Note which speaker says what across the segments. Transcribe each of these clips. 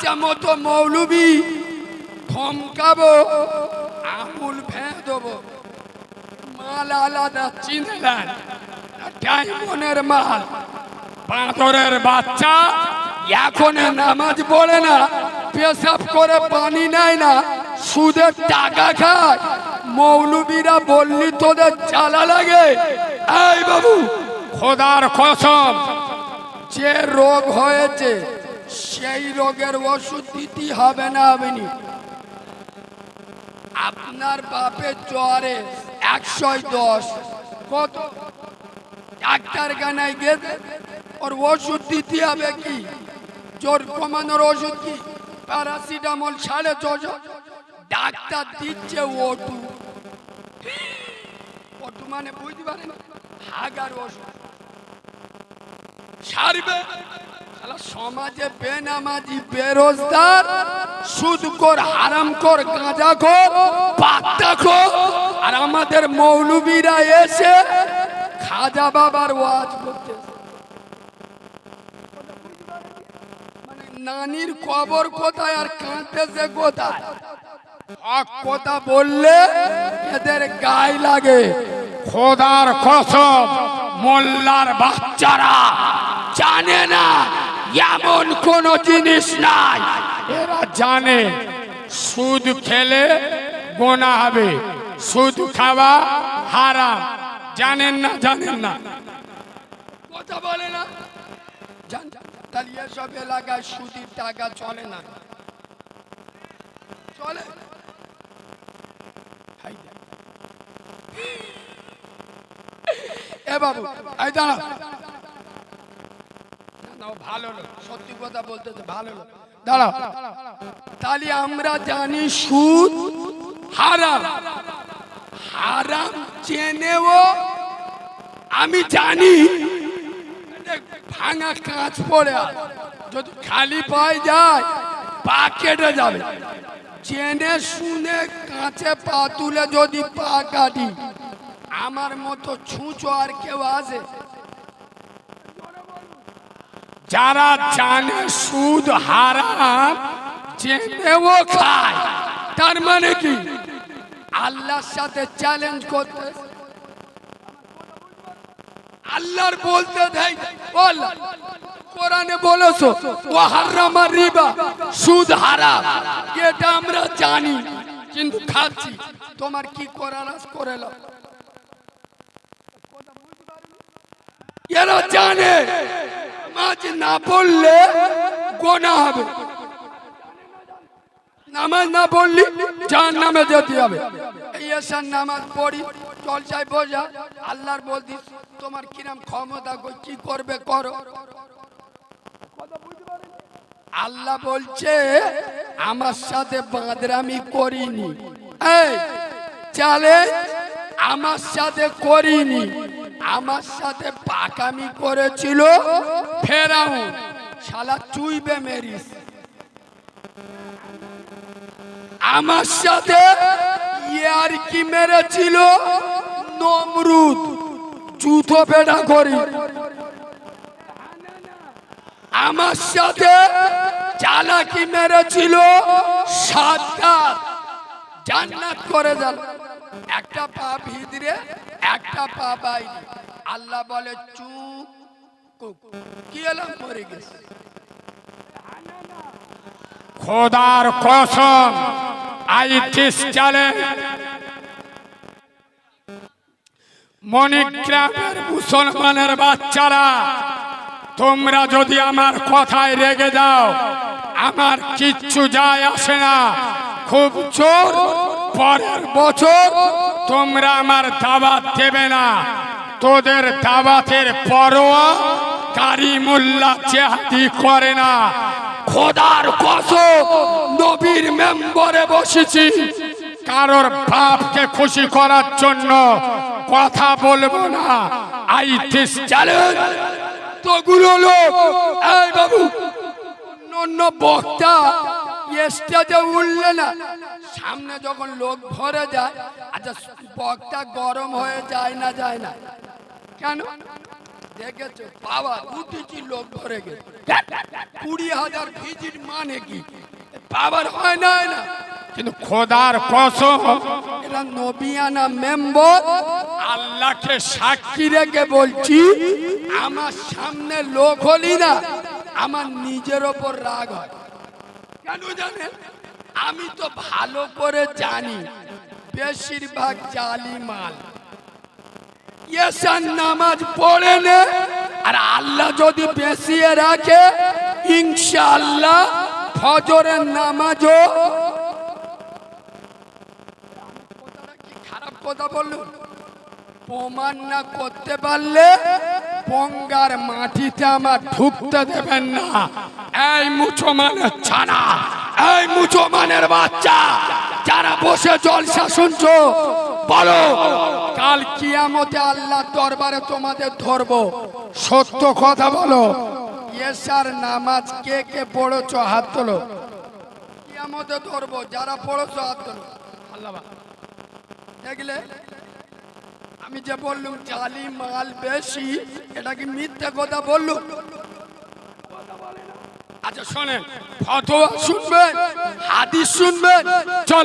Speaker 1: বাচ্চা মতো মৌলবি, ধমকাবো, আমুল ভেঁ দেবো মাল আলাদা চিনলেন ডায়মন্ডের মাল, বাঁদরের বাচ্চা এখন নামাজ পড়ে না, পেশাব করে পানি নেয় না, সুদের টাকা খায়। মৌলবীরা বললি, তোদের জ্বালা লাগে? এই বাবু, খোদার কসম, যে রোগ হয়েছে সেই রোগের ওষুধ দিতে হবে না আপনি। আপনার বাপের জ্বরে একশো দশ। কত? ডাক্তার গানায় গেছে ওর ওষুধ দিতে হবে কি? জোর কমানোর ওষুধ কি? প্যারাসিটামল সাড়ে ছশো ডাক্তার দিচ্ছে ওটু। ওটু মানে বুঝতে পারেন? হাগার ওষুধ। সারবে সমাজে বেনামাজি, বেরোজগার সুদ কর আরাম কর সুদকর, হারামকর, গাঁজাখোর পাত্তাখোর আর আমাদের মৌলবীরা এসে খাজা বাবার ওয়াজ করতে মানে নানির কবর কোথায় আর কাঁদতেছে কোথায়? কথা বললে এদের গায়ে লাগে। খোদার কসম, মোল্লার বাচ্চারা জানে না এমন কোন জিনিস নাই। এরা জানে সুদ খেলে গোনা হবে সুদ খাওয়া হারাম। জানেন না জানেন না। কথা বলে না। তাহলে এসব এলাকায় সুদির টাকা চলে না। চলে? হাই দেখ। এ বাবু এই দাঁড়া না, তাহলে আমরা জানি সুদ হারাম। হারাম জেনেও আমি জানি ভাঙা কাঁচ পড়ে যদি খালি পায়ে যায় পা কেটে যাবে। চেনে শুনে কাঁচে পা তুলে যদি পা কাটি আমার মতো ছুঁচো আর কেউ আছে? যারা জানে সুদ হারাম জেনেও খায়। তার মানে কি? আল্লাহর সাথে চ্যালেঞ্জ করতে আল্লাহর বলতে দেয়, বল, কোরআনে বলেছ ও হারামা রিবা, সুদ হারাম। এটা আমরা জানি, কিন্তু খাচ্ছি তোমার কি করার আজ করে। এরা জানে। নামাজ না পড়লে গোনা হবে। নামাজ না পড়লি জান নামে যেতে হবে। এই এসার নামাজ পড়ি, জলসায় বোঝা আল্লাহর বলতি, তোমার কিরাম ক্ষমতা কি করবে করো? আল্লাহ বলছে, আমার সাথে বাঁদরামি করিনি। এই, চালে, আমার সাথে করিনি। আমার সাথে পাকামি করেছিল। ফেরাও। শালা চুইবে মেরিস আমার সাথে ইয়ার কি মেরেছিল? নমরুদ। চুথো পেটা করি। আমার সাথে চালাকি মেরেছিল? সাতটা জান্নাত করে গেল একটা পা ভিতরে একটা পা বাইরে। আল্লাহ বলে চুপ। খোদার কসম আইটিস চালে। মণিগ্রামের মুসলমানের বাচ্চারা, তোমরা যদি আমার কথায় রেগে যাও, আমার কিচ্ছু যায় আসে না। খুব চোর পরের বছর তোমরা আমার দাবাত দেবে না। তোদের দাবাতের পরোয়া কারিমুল্লা চেহাদি করে না। খোদার কসম, নবীর মেম্বরে বসেছি। কারোর বাপকে খুশি করার জন্য কথা বলব না। I this challenge. তোগুলো লোক, এই বাবু, অন্য বক্তা স্টেজে উঠলে না। সামনে যখন লোক ভরে যায় আচ্ছা বক্তা গরম হয়ে যায় না যায় না। কেন? দেখেছ? বাবা উঠেছি লোক ধরে গেছে। কুড়ি হাজার ভিজিট মানে কি? বাবার হয় না না।
Speaker 2: কিন্তু খোদার কসম
Speaker 1: এরা নবিয়ানা মেম্বর
Speaker 2: আল্লাহকে সাক্ষী
Speaker 1: রেখে বলছি আমার সামনে লোক হলি না আমার নিজের ওপর রাগ হয়। কেন জানেন আমি তো ভালো করে জানি বেশিরভাগ জালি মাল ইয়েসান নামাজ পড়ে নে। আর আল্লাহ যদি বেশিয়ে রাখে, ইনশাআল্লাহ ফজরের নামাজও। খারাপ কথা বললুম প্রমাণ না করতে পারলে পঙ্গার মাটিতে আমার ঢুকতে দেবেন না। এই মুসলমানের ছানা, এই মুসলমানের বাচ্চা, যারা বসে জলসা শুনছো, বলো। কাল কিয়ামতে আল্লাহ দরবারে তোমাদের ধরবো। সত্য কথা বলো। এসার নামাজ কে কে পড়েছো? হাত তোলো। কিয়ামতে ধরবো। যারা পড়েছো, হাত তোলো। আল্লাহ দেখলে? আমি যে বললুম, জালি মাল বেশি, এটা কি মিথ্যে কথা বললুম? আচ্ছা শোনেন। ফতোয়া শুনবেন, হাদিস শুনবেন। চল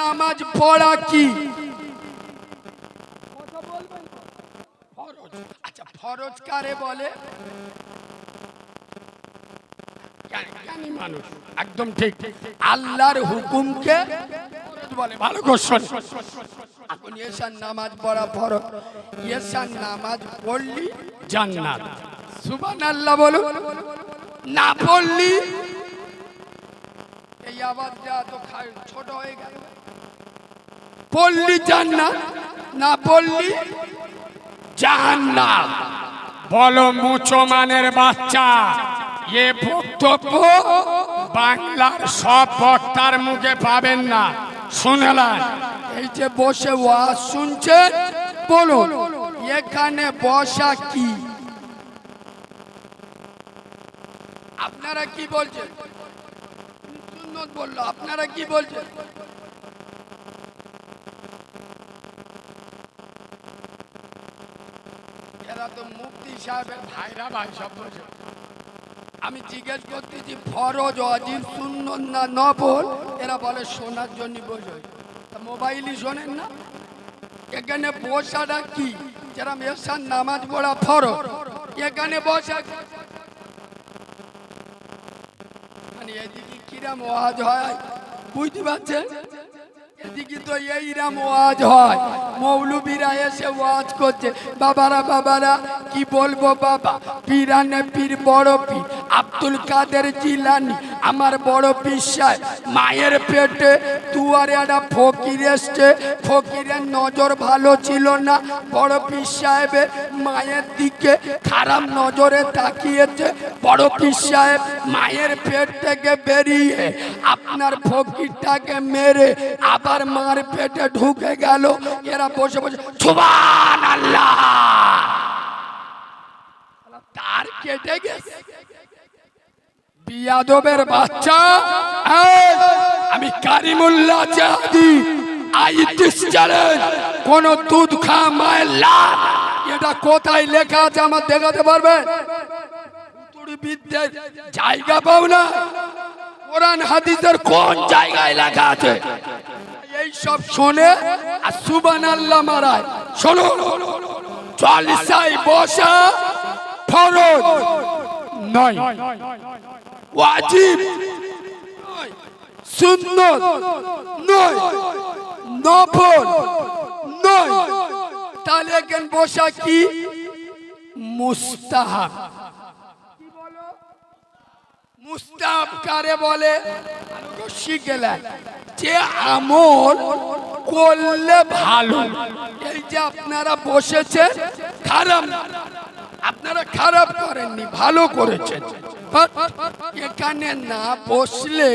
Speaker 1: নামাজ পড়া কি ফরজ। ফরজ কারে বলে? জ্ঞানী মানুষ। একদম ঠিক। আল্লাহর হুকুমকে বলে ভালো কোশ্চেন এখন এসার নামাজ পড়া ফরজ। এসার নামাজ পড়লি জান্নাত। সুবান আল্লাহ বলুন। না পড়লি? এই আওয়াজটা তো ছোট হয়ে গেল। পড়লি জান্নাত? না পড়লি? জাহান্নাম।
Speaker 2: বলো মুসলমানের বাচ্চা, এ বক্তব্য বাংলার সব বক্তার মুখে পাবেন না। শুনলেন
Speaker 1: এই যে বসে ওয়াজ শুনছেন, বলুন, এখানে বসা কি? আপনারা কি বলছেন? বলল, আপনারা কি বলছেন? এরা তো মুফতি সাহেবের ভাইরা ভাই সব আমি জিজ্ঞেস করতেছি ফরজ, অজিব, সুন্নত না নবল এরা বলে শোনার জন্য বোঝো। মোবাইলই শোনেন না। এখানে বসাটা কি? যারা মেসার নামাজ পড়া ফরজ, এখানে বসা মানে এদিকে কিরাম ওয়াজ হয়, বুঝতে পারছেন? এদিকে তো এইরাম ওয়াজ হয়। মৌলবীরা এসে ওয়াজ করছে, বাবারা বাবারা, কি বলব বাবা? পীরানে পীর, বড় পীর। আব্দুল কাদের জিলানি আমার বড় বিশ্বাস, মায়ের পেটে দুয়ারে একটা ফকির এসছে। ফকিরের নজর ভালো ছিল না। বড় পীর মায়ের দিকে খারাপ নজরে তাকিয়েছে। বড় পীর সাহেব মায়ের পেট থেকে বেরিয়ে আপনার ফকিরটাকে মেরে আবার মার পেটে ঢুকে গেল। এরা বসে বসে সুবান আল্লাহ তার কেটে গেছে। বিয়াদবের বাচ্চা। আমি কারিমুল্লাহ জাহাদি আই চ্যালেঞ্জ। কোন দুধ খা মায়ের লাভ এটা কোথায় লেখা আছে আমার দেখাতে পারবে? বিদ্যের জায়গা পাও না। কোরআন হাদিসের কোন জায়গায় লেখা আছে? এই সব শোনে আর সুবান মারায়। শোনো জলসাই বসা ফরজ
Speaker 2: নয়।
Speaker 1: ওয়াজিব। সুন্নত নয়, নফল নয়। তাহলে এখানে বসা কি? মুস্তাহাব। মুস্তাহাব কারে বলে? শিখেলেন যে আমল করলে ভালো। এই যে আপনারা বসেছে খারাপ। আপনারা খারাপ করেননি, ভালো করেছেন। এখানে না বসলে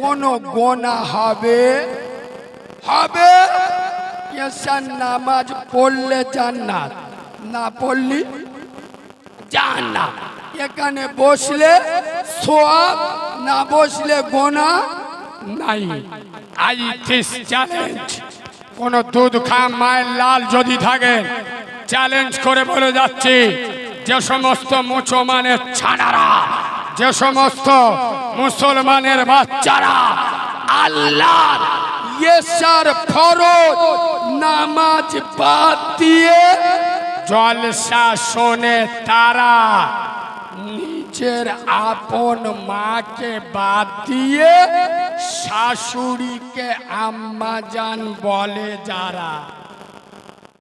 Speaker 1: কোনো গোনা হবে। হবে? নামাজ পড়লে জান্নাত, না পড়লি? জান্নাত। এখানে বসলে সোয়াব, না বসলে গোনা?
Speaker 2: নাই। I this challenge. কোন দুধ খা মায়ের লাল যদি থাকে, চ্যালেঞ্জ করে বলে যাচ্ছি। যে সমস্ত মুসলমানের ছানারা, যে সমস্ত মুসলমানের বাচ্চারা আল্লাহ
Speaker 1: ইয়েসার ফরজ নামাজ বাদ দিয়ে
Speaker 2: জলসা শোনে তারা, নিজের আপন মাকে বাদ দিয়ে শাশুড়িকে আম্মাজান বলে যারা।